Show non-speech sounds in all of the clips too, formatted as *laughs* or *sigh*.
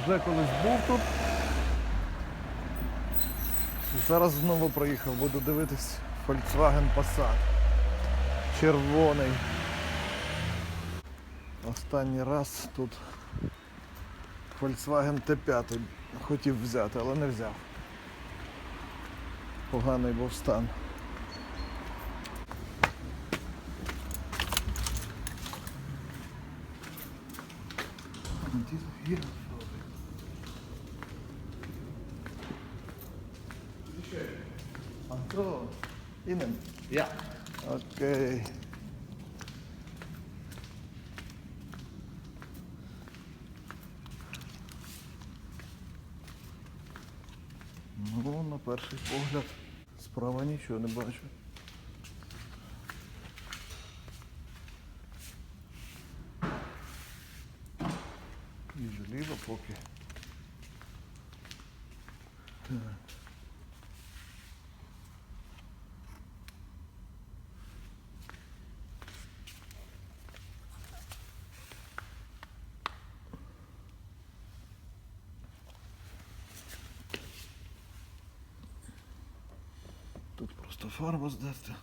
вже колись був тут. Зараз знову проїхав, буду дивитись Volkswagen Passat. Червоний. Останній раз тут Volkswagen T5 хотів взяти, але не взяв. Поганий був стан. Антон, innen. Ja. Okej. Ну, на перший погляд, справа нічого не бачу. І зліва поки. Просто фарба здерта.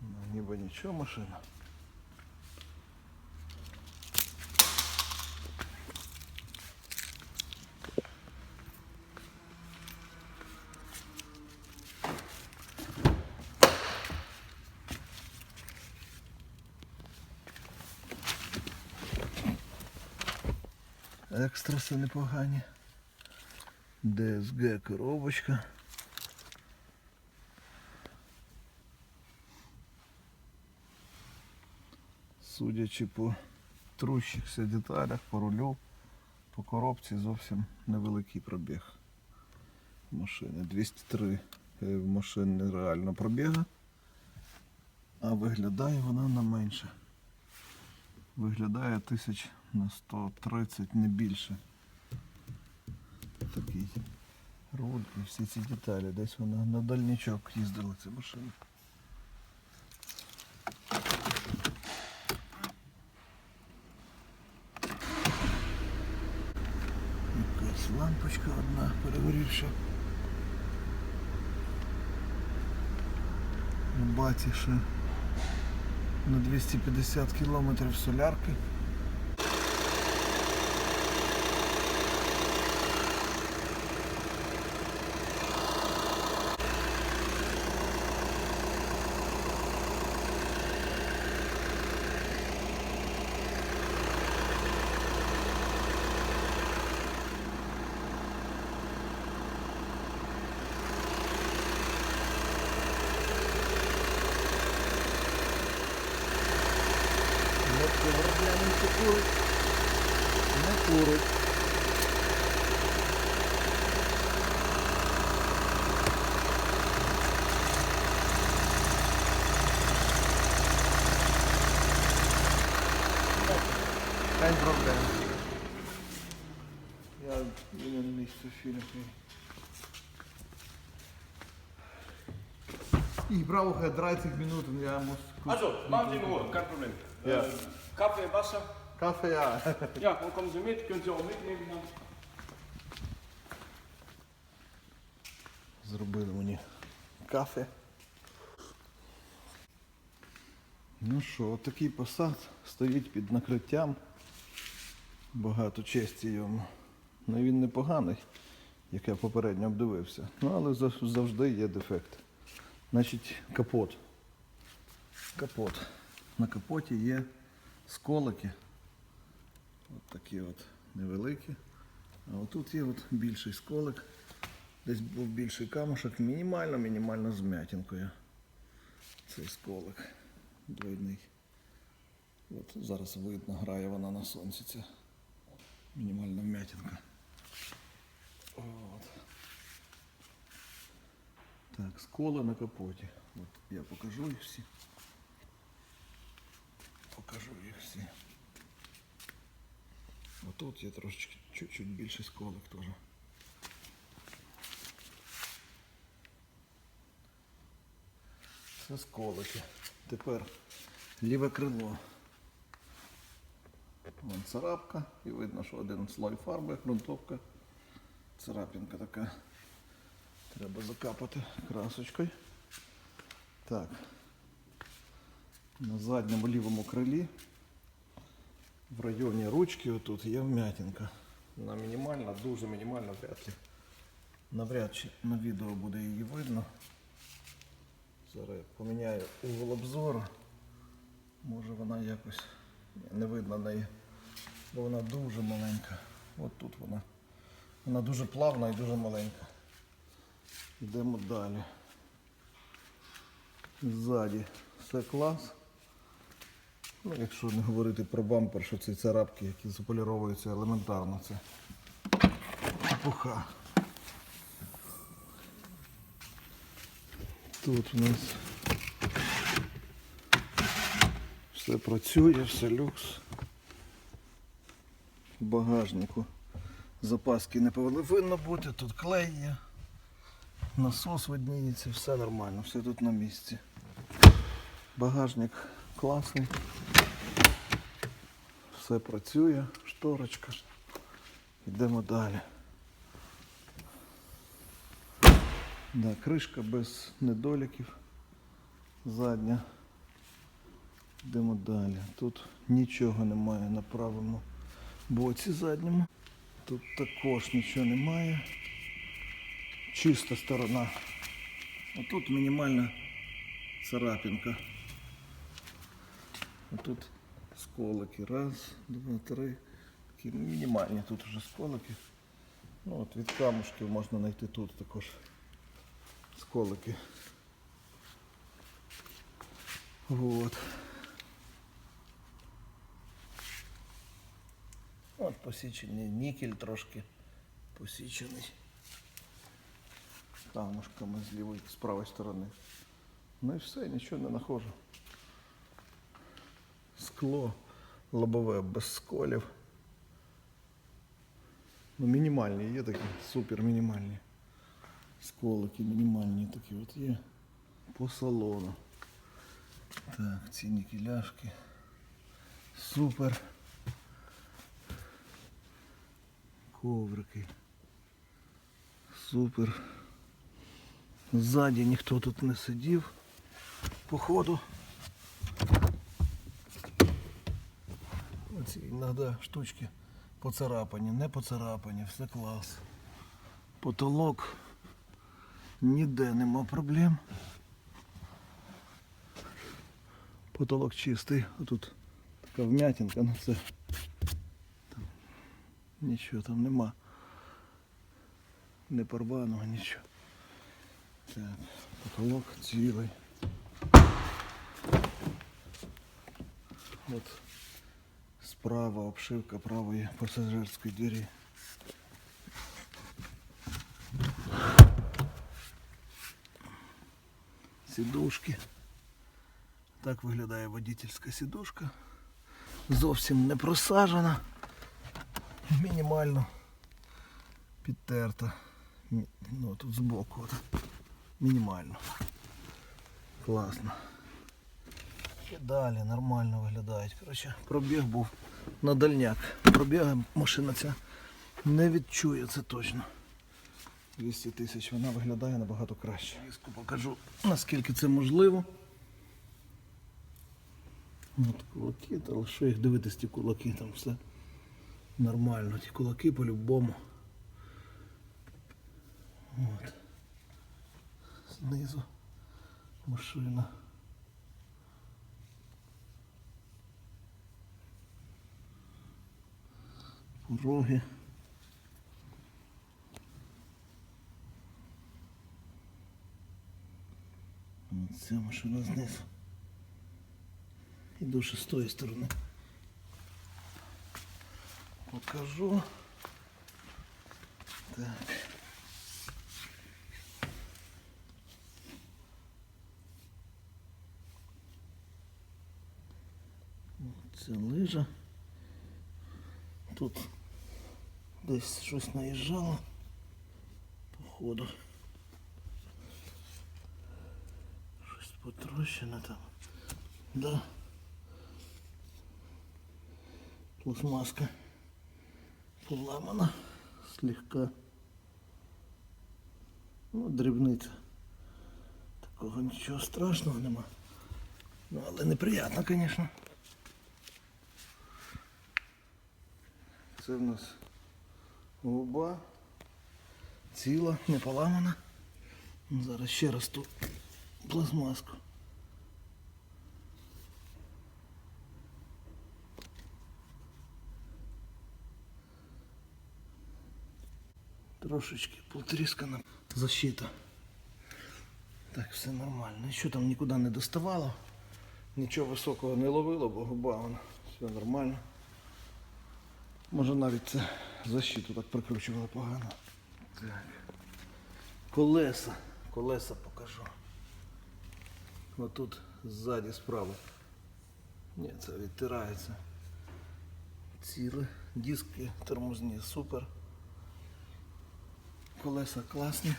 Ну, ніби нічого машина. Екстраси непогані. ДСГ коробочка. Судячи по трущихся деталях, по рулю, по коробці зовсім невеликий пробіг машини. 203 е, в машини реально пробіга, а виглядає вона на менше. Виглядає тисяч на 130, не більше. Такий руль і всі ці деталі. Десь вона на дальнячок їздила ця машина. Якась лампочка одна перегорівша. На баті ще на 250 кілометрів солярки. Нотки виробляють не курить. Не курить. Geen probleem. Ja, ik ben niet zo veel. Ich brauche 30 Minuten, ja, muss Also, machen Sie in Ruhe, kein Problem. Ja. Kaffee, Wasser. Kaffee, ja. *laughs* Ja, dann kommen Sie mit, können Sie auch mitnehmen. Dann. Зробили мені кафе. Ну що, такий посад стоїть під накриттям. Багато честі йому. Ну він непоганий, як я попередньо обдивився. Ну, але завжди є дефект. Значить, капот. Капот. На капоті є сколики. От такі от невеликі. А отут є от більший сколик. Десь був більший камушок, мінімально, мінімально з м'ятінкою. Цей сколик двойний. От зараз видно, грає вона на сонці. Ця мінімальна вм'ятінка. От. Так, сколи на капоті. От я покажу їх всі. Покажу їх всі. Отут є трошечки чуть-чуть більший сколик теж. Все сколики. Тепер ліве крило. Вон царапка. І видно, що один слой фарби, ґрунтовка. Царапінка така. Треба закапати красочкою. Так. На задньому лівому крилі в районі ручки отут є вмятинка. Вона мінімальна, дуже мінімальна, вряд ли. Навряд чи на відео буде її видно. Зараз я поміняю угол обзору. Може вона якось не видно неї. Бо вона дуже маленька. От тут вона. Вона дуже плавна і дуже маленька. Йдемо далі. Ззаді все клас. Ну, якщо не говорити про бампер, що це царапки, які заполіровуються елементарно, це пуха. Тут у нас все працює, все люкс. В багажнику запаски не повинно бути, тут клей є, насос видніється, все нормально, все тут на місці. Багажник класний. Все працює, шторочка. Йдемо далі. Да, кришка без недоліків. Задня. Йдемо далі. Тут нічого немає на правому боці задньому. Тут також нічого немає. Чиста сторона. А тут мінімальна царапінка. Тут сколики. Раз, два, три. Такі мінімальні тут вже сколики. Ну, от від камушків можна знайти тут також сколики. Вот. От посічений нікель трошки посічений. Камушками з лівої, з правої сторони. Ну і все, нічого не нахожу. Скло лобове без сколів. Ну, мінімальні є такі, супер мінімальні. Сколики мінімальні такі от є. По салону. Так, ці нікеляшки. Супер. Коврики. Супер. Ззаді ніхто тут не сидів. Походу. Оці іноді штучки поцарапані, не поцарапані, все клас. Потолок. Ніде нема проблем. Потолок чистий. а Тут така вмятинка, ну це. Там, нічого там нема. Не порваного, нічого. Так, потолок цілий. От справа обшивка правої пасажирської двері. Сідушки. Так виглядає водительська сідушка. Зовсім не просажена. Мінімально підтерта. Мі- Ну, тут збоку. От. Мінімально. Класно. І далі нормально виглядають. Коротше, пробіг був На дальняк. Пробігом машина ця не відчує це точно. 200 тисяч вона виглядає набагато краще. Візку покажу, наскільки це можливо. От кулаки, та лише їх дивитись ті кулаки, там все нормально. Ті кулаки по-любому. От. Знизу машина. Пороги. От ця машина знизу. Іду ще з тої сторони. Покажу. Так. Це лижа. Тут десь щось наїжджало. Походу. Щось потрощена там. Да. Пластмаска поламана слегка. Ну, дрібниця. Такого нічого страшного нема. Ну, але неприємно, звісно. Це в нас губа. Ціла, не поламана. Зараз ще раз ту пластмаску. Трошечки потріскана защита. Так, все нормально. Нічого там нікуди не доставало. Нічого високого не ловило, бо губа вона. Все нормально. Може навіть це защиту так прикручувало погано. Так. Колеса. Колеса покажу. Отут ззаді справа. Ні, це відтирається. Ціле. Диски тормозні супер. Колеса класні.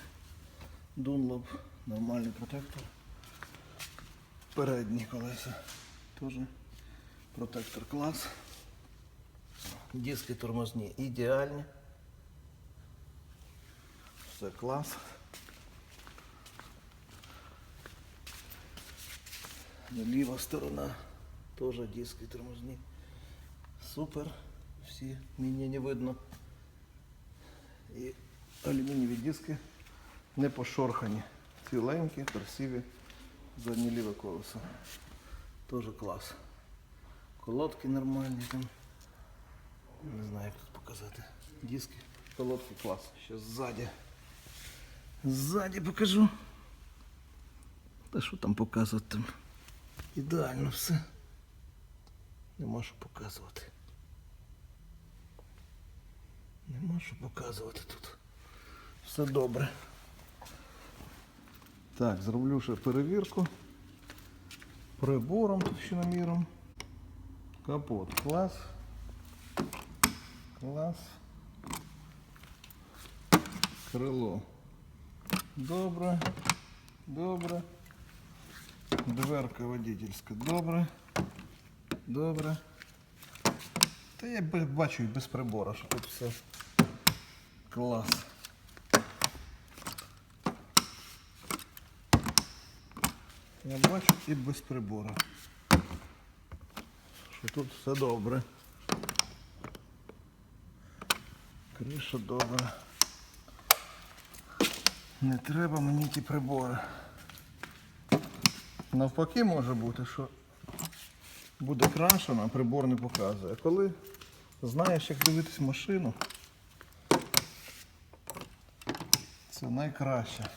Dunlop нормальний протектор. Передні колеса теж протектор клас. Диски тормозні ідеальні. Все клас. Ліва сторона теж диски тормозні. Супер. Всі мені не видно. І алюмінієві диски не пошорхані. Ціленькі, красиві. Заднє ліве колесо. Теж клас. Колодки нормальні там. Не знаю, як тут показати. Диски, колодки клас. Ще ззаді. Ззаді покажу. Та що там показувати там? Ідеально все. Нема що показувати. Нема що показувати тут. Все добре. Так, зроблю ще перевірку. Прибором товщиноміром. Капот. Клас. Клас. Крило. Добре. Добре. Дверка водительська. Добре. Добре. Та я бачу без прибора, що тут все клас. Я бачу і без прибора. Що тут все добре. Криша добра. Не треба мені ті прибори. Навпаки може бути, що буде крашено, а прибор не показує. Коли знаєш, як дивитись машину, це найкраще.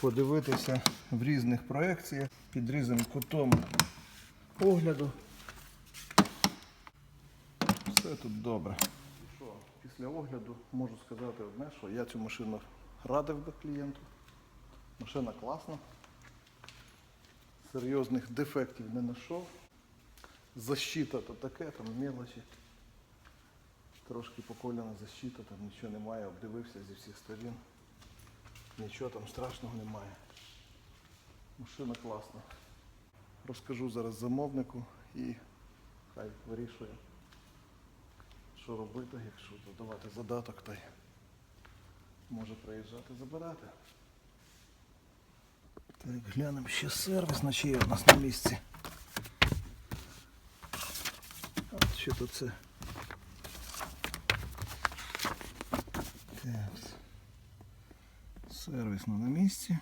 Подивитися в різних проекціях під різним кутом огляду. Все тут добре. Після огляду можу сказати одне, що я цю машину радив би клієнту. Машина класна. Серйозних дефектів не знайшов. Защита то таке, там мелочі. Трошки поколяна защита, там нічого немає, обдивився зі всіх сторін. Нічого там страшного немає. Машина класна. Розкажу зараз замовнику і хай вирішує, що робити, якщо додавати задаток, та й може приїжджати забирати. Так, глянемо ще сервіс, наче є у нас на місці. От що тут це. Так. Сервісно на місці.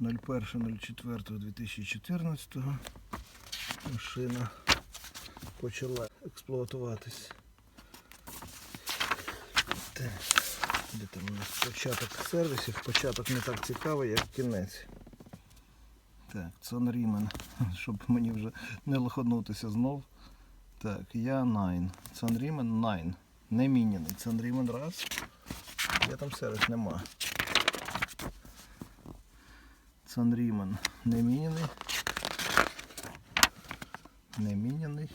01.04.2014 машина почала експлуатуватись. Так. Де там у нас початок сервісів? Початок не так цікавий, як кінець. Так, Цонрімен, *laughs* щоб мені вже не лоханутися знов. Так, я 9. Цонрімен 9. Не міняний. Цонрімен раз. Я там сервіс нема. Цонрімен не міняний. Не міняний.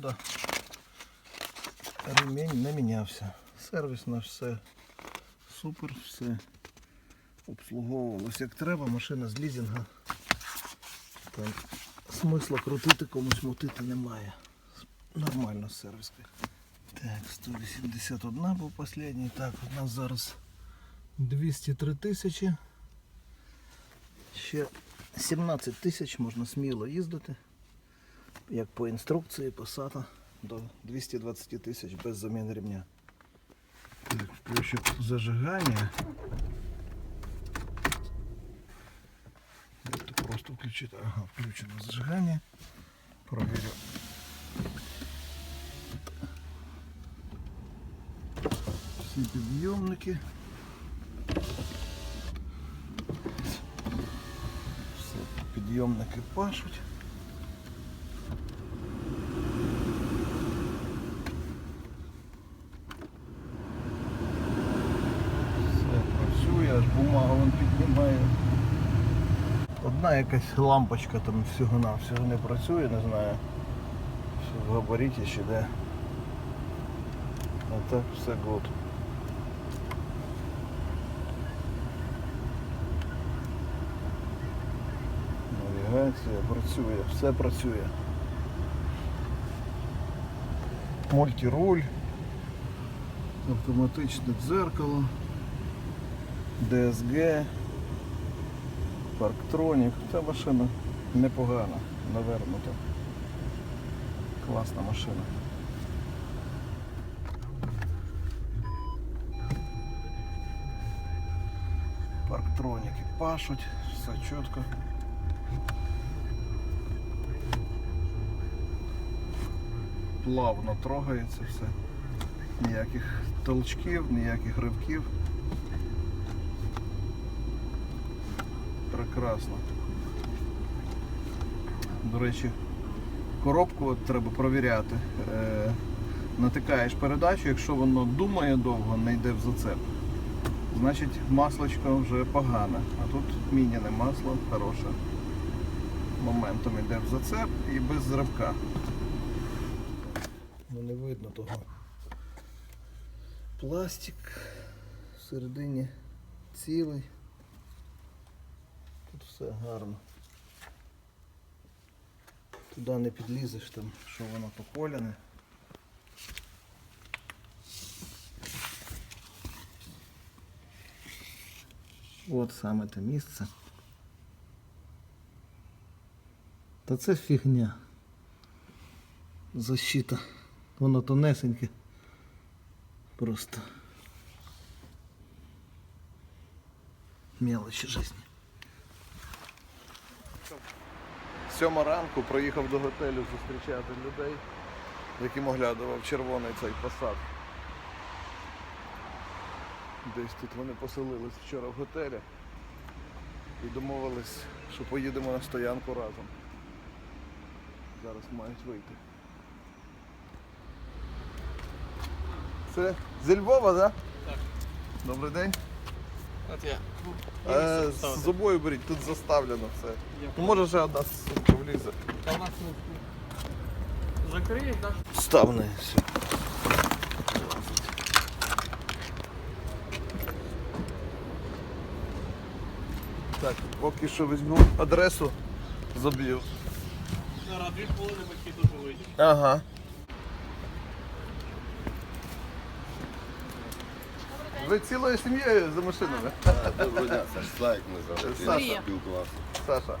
Шкода. Ремінь не мінявся. Сервіс наш все супер, все обслуговувалось як треба, машина з лізінга. Там смисла крутити комусь мутити немає. Нормально сервіска. Так, 181 був останній. Так, у нас зараз 203 тисячі. Ще 17 тисяч можна сміло їздити. Як по інструкції Passat до 220 тисяч без заміни ремня. Так, включу зажигання. Это просто включить. Ага, включено зажигание. Проверю. Всі підйомники. Все підйомники пашуть. Все працює, аж бумага вон піднімає. Одна якась лампочка там всього на всього не працює, не знаю. В габаріті чи де. А так все гуд. Навігація працює, все працює. Мультируль, автоматичне дзеркало, DSG. Парктронік. Ця машина непогана, навернута. Класна машина. Парктроніки пашуть, все чітко. Плавно трогається все. Ніяких толчків, ніяких ривків. Прекрасно. До речі, коробку от треба провіряти. Е, натикаєш передачу, якщо воно думає довго, не йде в зацеп. Значить маслочко вже погане. А тут міняне масло хороше. Моментом йде в зацеп і без зривка. Ну не видно того. Пластик всередині цілий. Все гарно. Туди не підлізеш там, що воно поколяне. От саме те місце. Та це фігня. Защита. Воно тонесеньке. Просто. Мелочі жизни. Сьома ранку проїхав до готелю зустрічати людей, яким оглядував червоний цей посад. Десь тут вони поселились вчора в готелі і домовились, що поїдемо на стоянку разом. Зараз мають вийти. Це зі Львова, так? Так. Добрий день. От я. Е, з собою беріть, тут заставлено все. Ну може ще одна сумка влізе. Та у нас закриєш, так? Ставне все. Так, поки що візьму адресу, заб'ю. Зараз дві хвилини батьки тут вийдуть. Ага. Ви цілою сім'єю за машинами? Доброго дня, Саш Слайк звати. Саша. Спілкувався. Саша.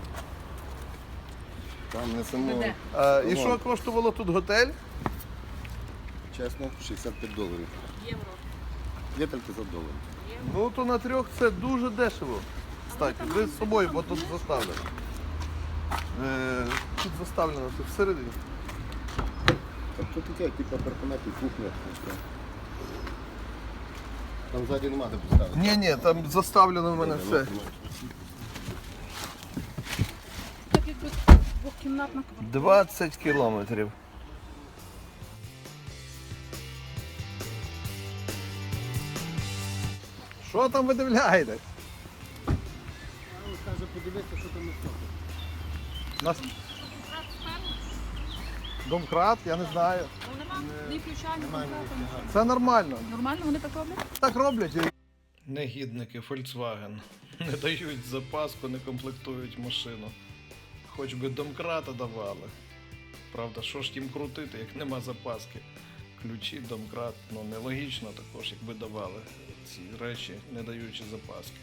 Там не само, А, і що коштувало тут готель? чесно, 65 доларів. Євро. Є тільки за долар. Ну то на трьох це дуже дешево. Кстати, ви з собою, бо тут заставлено. Е, тут заставлено, тут всередині. Так що таке, типу апартаменти, кухня. таке. Там ззаді нема де поставити. Ні, ні, там заставлено в мене все. Так якби двохкімнатна квартира. 20 кілометрів. Що там ви дивляєте? Каже, подивитися, що там не Нас... Домкрат, я не знаю. Ну нема ні включання, ні контракту. Це нормально. Нормально вони так роблять? Так роблять. Негідники Volkswagen. Не дають запаску, не комплектують машину. Хоч би домкрата давали. Правда, що ж їм крутити, як нема запаски? Ключі, домкрат, ну нелогічно також, якби давали ці речі, не даючи запаски.